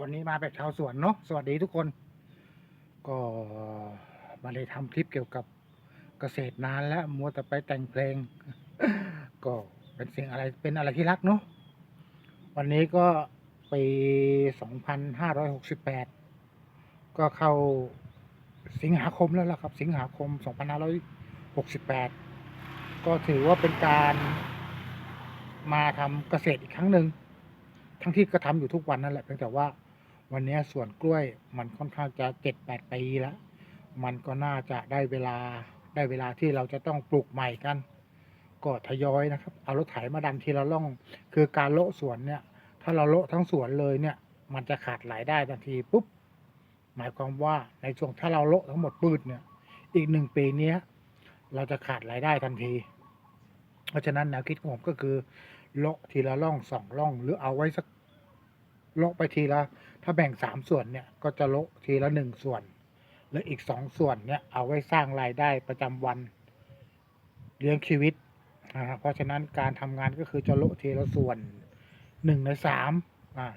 วันนี้มาแบบชาวสวนเนาะสวัสดีทุกคน ก็มาเลยทำคลิปเกี่ยวกับเกษตรนานแล้วมัวแต่ไปแต่งเพลง ก็เป็นสิ่งอะไรเป็นอะไรที่รักเนาะวันนี้ก็ปี2568 ก็เข้าสิงหาคมแล้วล่ะครับ สิงหาคม 2568 ก็ถือว่าเป็นการมาทำเกษตรอีกครั้งหนึ่ง ทั้งที่ก็ทำอยู่ทุกวันนั่นแหละเพียงแต่ว่าวันนี้สวนกล้วยมันค่อนข้างจะเจ็ดแปดปีแล้ว มันก็น่าจะได้เวลาได้เวลาที่เราจะต้องปลูกใหม่กัน ก็ทยอยนะครับ เอารถไถมาดันทีละล่อง คือการโละสวนเนี่ย ถ้าเราโละทั้งสวนเลยเนี่ย มันจะขาดรายได้ทันทีปุ๊บ หมายความว่าในช่วงถ้าเราโละทั้งหมดปืดเนี่ย อีกหนึ่งปีเนี้ยเราจะขาดรายได้ทันที เพราะฉะนั้นแนวคิดของผมก็คือ โละทีละล่องสองล่อง หรือเอาไว้สักโลาะไปทีละ ถ้าแบ่งสามส่วนเนี่ยก็จะโลาะทีละหนึ่งส่วนแล้วอีกสองส่วนเนี่ยเอาไว้สร้างรายได้ประจำวันเลี้ยงชีวิตอ่าเพราะฉะนั้นการทำงานก็คือจะโละทีละส่วนหนึ่งในสามอ่า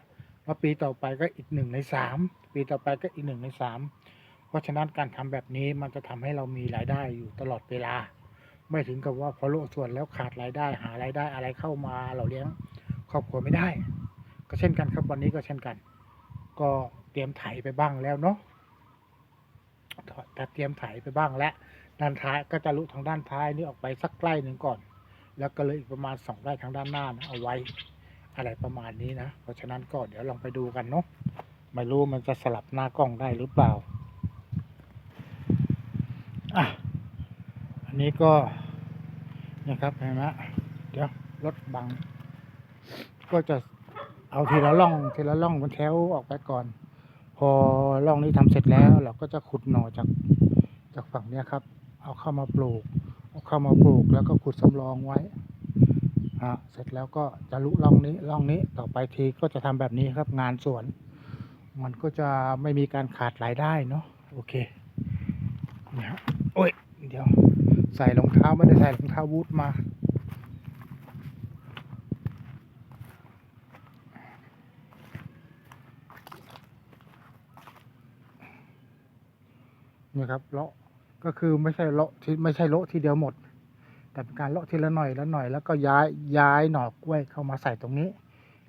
แล้วปีต่อไปก็อีกหนึ่งในสามปีต่อไปก็อีกหนึ่งในสามเพราะฉะนั้นการทำแบบนี้มันจะทำให้เรามีรายได้อยู่ตลอดเวลา ไม่ถึงกับว่าพอโลส่วนแล้วขาดรายได้หารายได้อะไรเข้ามาเราเลี้ยงครอบครัวไม่ได้ ก็เช่นกันครับวันนี้ก็เช่นกัน ก็เตรียมไถไปบ้างแล้วเนาะแต่เตรียมไถไปบ้างแล้วด้านท้ายก็จะลุทางด้านท้ายนี้ออกไปสักใกล้หนึ่งก่อน แล้วก็เลยอีกประมาณสองไร่ทางด้านหน้านะเอาไว้อะไรประมาณนี้นะ เพราะฉะนั้นก็เดี๋ยวลองไปดูกันเนาะไม่รู้มันจะสลับหน้ากล้องได้หรือเปล่าอะ อันนี้ก็นะครับเห็นไหมเดี๋ยวรถบัง ก็จะเอาทีละล่องทีละล่องบนแถวออกไปก่อน พอล่องนี้ทำเสร็จแล้ว เราก็จะขุดหน่อจากจากฝั่งเนี้ยครับ เอาเข้ามาปลูก เอาเข้ามาปลูกแล้วก็ขุดสำรองไว้ฮะเสร็จแล้วก็จะลุล่องนี้ล่องนี้ต่อไปทีก็จะทำแบบนี้ครับงานสวน มันก็จะไม่มีการขาดรายได้เนาะโอเคเนี่ยฮะโอ้ยเดี๋ยว ใส่รองเท้าไม่ได้ใส่รองเท้าบูทมาเนี่ยครับเลาะก็คือไม่ใช่เลาะที่ไม่ใช่เลาะทีเดียวหมด แต่เป็นการเลาะทีละหน่อยละหน่อย แล้วก็ย้ายย้ายหน่อกล้วยเข้ามาใส่ตรงนี้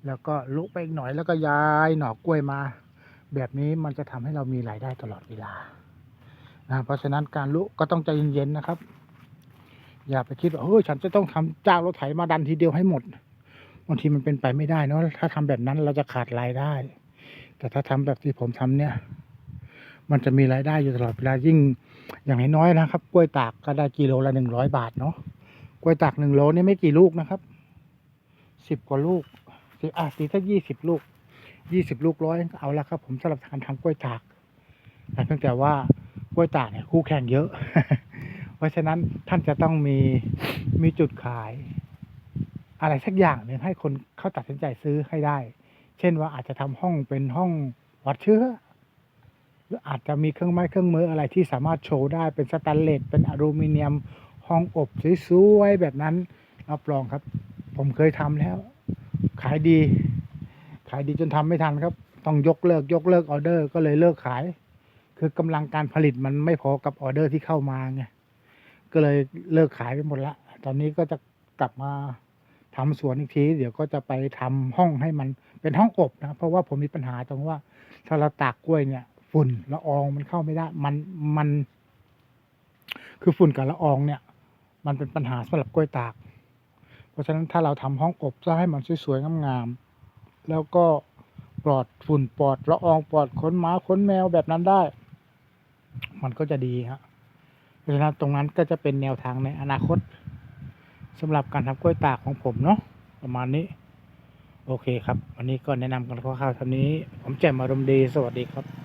แล้วก็ลุกไปอีกหน่อยแล้วก็ย้ายหน่อกล้วยมา แบบนี้มันจะทำให้เรามีรายได้ตลอดเวลานะเพราะฉะนั้นการลุก็ต้องใจเย็นๆนะครับ อย่าไปคิดว่าเฮ้ยฉันจะต้องทำจ้างรถไถมาดันทีเดียวให้หมดบางทีมันเป็นไปไม่ได้เนาะถ้าทำแบบนั้นเราจะขาดรายได้ แต่ถ้าทำแบบที่ผมทำเนี่ย มันจะมีรายได้อยู่ตลอดเวลายิ่งอย่างน้อยๆนะครับ กล้วยตากก็ได้กิโลละหนึ่งร้อยบาทเนาะกล้วยตากหนึ่งโลนี่ไม่กี่ลูกนะครับสิบกว่าลูกสิอะสีถ้ายี่สิบลูกยี่สิบลูกร้อยเอาละครับ ผมสำหรับการทำกล้วยตากแต่เพียงแต่ว่ากล้วยตากเนี่ยคู่แข่งเยอะ เพราะฉะนั้นท่านจะต้องมีมีจุดขาย อะไรสักอย่างหนึ่งให้คนเขาตัดสินใจซื้อให้ได้ เช่นว่าอาจจะทำห้องเป็นห้องวัดเชื้อหรืออาจจะมีเครื่องไม้เครื่องมืออะไรที่สามารถโชว์ได้เป็นสแตนเลสเป็นอลูมิเนียม ห้องอบสวยๆแบบนั้นรับรองครับ ผมเคยทำแล้ว ขายดี ขายดีจนทำไม่ทันครับ ต้องยกเลิกยกเลิกออเดอร์ ก็เลยเลิกขาย คือกำลังการผลิตมันไม่พอกับออเดอร์ที่เข้ามาไง ก็เลยเลิกขายไปหมดละ ตอนนี้ก็จะกลับมาทำสวนอีกที เดี๋ยวก็จะไปทำห้องให้มันเป็นห้องอบนะ เพราะว่าผมมีปัญหาตรงว่า ถ้าเราตากกล้วยเนี่ยฝุ่นละอองมันเข้าไม่ได้ มันมัน คือฝุ่นกับละอองเนี่ย มันเป็นปัญหาสำหรับกล้วยตาก เพราะฉะนั้นถ้าเราทำห้องอบจะให้มันสวยๆงามๆแล้วก็ปลอดฝุ่นปลอดละอองปลอดขนหมาขนแมวแบบนั้นได้ มันก็จะดีฮะ เพราะฉะนั้นตรงนั้นก็จะเป็นแนวทางในอนาคตสำหรับการทำกล้วยตากของผมเนาะประมาณนี้ โอเคครับ วันนี้ก็แนะนำกันคร่าวๆเท่านี้ ผมแจ่มอารมณ์ดี สวัสดีครับ